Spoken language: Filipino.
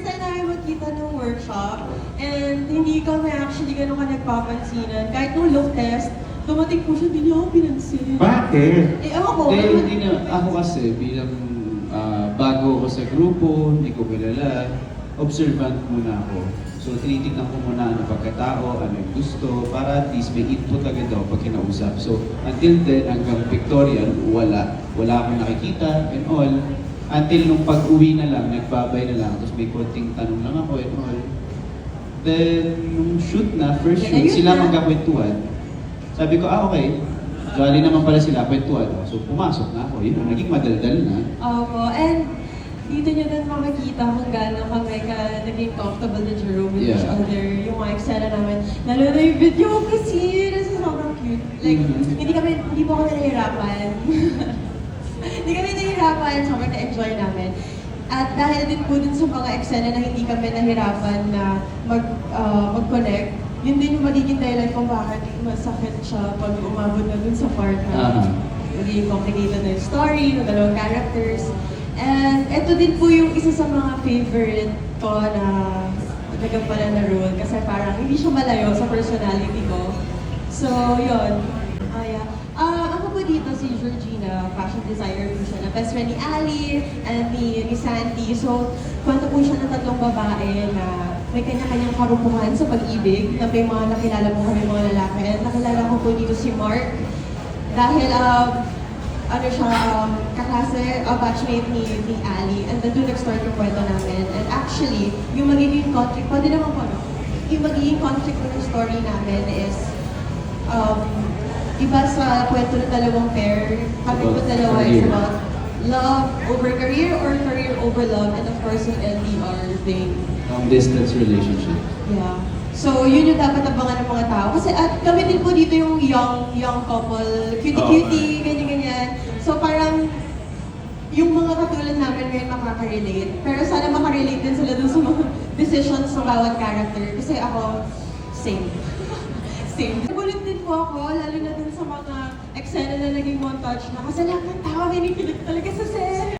first time namin magkita ng workshop and hindi kami actually ganun ka nagpapansinan. Kahit nung look test, dumating po siya, hindi niya ako pinansin. Bakit? Eh, ewan ko. Hindi, ano- hindi na. Ako kasi bilang ah, bago ako sa grupo, hindi ko kilala, observant muna ako. So tinitignan ko muna ano pagkatao, ano yung gusto, para at least may input agad ako pag kinausap. So until then, hanggang pictorial, wala. Wala akong nakikita and all. Until nung pag-uwi na lang, nagbabay na lang, tapos may konting tanong lang ako and all. Then, nung shoot na, first shoot, sila na. magkakwentuhan. Sabi ko, ah okay, jolly naman pala sila, kwentuhan. So pumasok na ako, yun, naging madaldal na. Opo, and dito nyo din makikita kung gaano kami ka naging comfortable na Jerome with each Yeah. other. Yung mga eksena namin, lalo na yung video kasi, nasa sobrang cute. Like, Mhm. hindi kami, hindi po kami nahihirapan. kami nahihirapan, sobrang na-enjoy namin. At dahil din po dun sa mga eksena na hindi kami nahirapan na mag, ah, mag-connect, yun din yung magiging dahilan kung bakit masakit siya pag umabot na dun sa part na Aha. magiging complicated na yung story, ng dalawang characters. And ito din po yung isa sa mga favorite ko na nagampanan na role kasi parang hindi siya malayo sa personality ko. So, yun. Ah, yeah. Ah, ako po dito si Georgina, fashion designer po siya, na best friend ni Ali and ni, ni Sandy. So, kwento po siya ng tatlong babae na may kanya-kanyang karupuhan sa pag-ibig, na may mga nakilala po kami mga lalaki. And nakilala ko po dito si Mark, dahil um, ano siya, um, kaklase, uh, batchmate ni, ni Ali. And then doon nag-start yung kwento namin. And actually, yung magiging conflict, pwede naman po, no? Yung magiging conflict ng story namin is, iba sa kwento ng dalawang pair. Kami po dalawa is about love over career or career over love. And of course, yung LDR thing. Long distance relationship. Yeah. So, yun yung dapat abangan ng mga tao. Kasi at kami din po dito yung young young couple, cutie-cutie, ganyan-ganyan. So, parang yung mga katulad namin ngayon makaka-relate. Pero sana makarelate din sila dun sa mga decisions ng bawat character. Kasi ako, same. Same. Nagulit din po ako, lalo na dun sa mga eksena na naging montage na. Kasi lahat ng tao kinikilig talaga sa set.